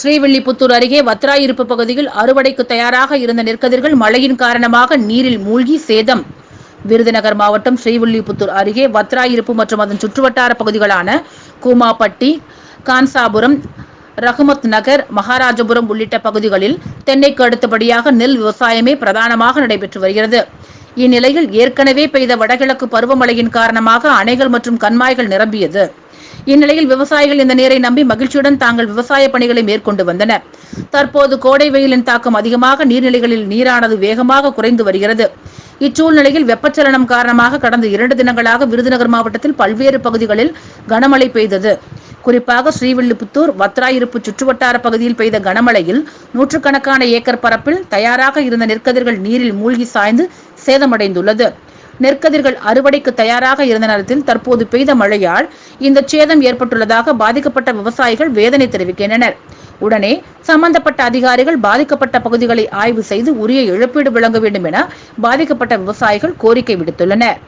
ஸ்ரீவில்லிபுத்தூர் அருகே வத்ராயிருப்பு பகுதியில் அறுவடைக்கு தயாராக இருந்த நெற்கதிர்கள் மழையின் காரணமாக நீரில் மூழ்கி சேதம். விருதுநகர் மாவட்டம் ஸ்ரீவில்லிபுத்தூர் அருகே வத்ராயிருப்பு மற்றும் அதன் சுற்றுவட்டார பகுதிகளான கூமாப்பட்டி கான்சாபுரம் ரகுமத் நகர் மகாராஜபுரம் உள்ளிட்ட பகுதிகளில் தென்னைக்கு அடுத்தபடியாக நெல் விவசாயமே பிரதானமாக நடைபெற்று வருகிறது. இந்நிலையில் ஏற்கனவே பெய்த வடகிழக்கு பருவமழையின் காரணமாக அணைகள் மற்றும் கண்மாய்கள் நிரம்பியது. இந்நிலையில் விவசாயிகள் இந்த நீரை நம்பி மகிழ்ச்சியுடன் தாங்கள் விவசாய பணிகளை மேற்கொண்டு வந்தனர். தற்போது கோடை வெயிலின் தாக்கம் அதிகமாக நீர்நிலைகளில் நீரானது வேகமாக குறைந்து வருகிறது. இச்சூழ்நிலையில் வெப்பச்சலனம் காரணமாக கடந்த இரண்டு தினங்களாக விருதுநகர் மாவட்டத்தில் பல்வேறு பகுதிகளில் கனமழை பெய்தது. குறிப்பாக ஸ்ரீவில்லிபுத்தூர் வத்ராயிருப்பு சுற்றுவட்டார பகுதியில் பெய்த கனமழையில் நூற்றுக்கணக்கான ஏக்கர் பரப்பில் தயாராக இருந்த நெற்கதிர்கள் நீரில் மூழ்கி சாய்ந்து சேதமடைந்துள்ளது. நெற்கதிர்கள் அறுவடைக்கு தயாராக இருந்த நேரத்தில் தற்போது பெய்த மழையால் இந்த சேதம் ஏற்பட்டுள்ளதாக பாதிக்கப்பட்ட விவசாயிகள் வேதனை தெரிவிக்கின்றனர். உடனே சம்பந்தப்பட்ட அதிகாரிகள் பாதிக்கப்பட்ட பகுதிகளை ஆய்வு செய்து உரிய இழப்பீடு வழங்க வேண்டும் என பாதிக்கப்பட்ட விவசாயிகள் கோரிக்கை விடுத்துள்ளனர்.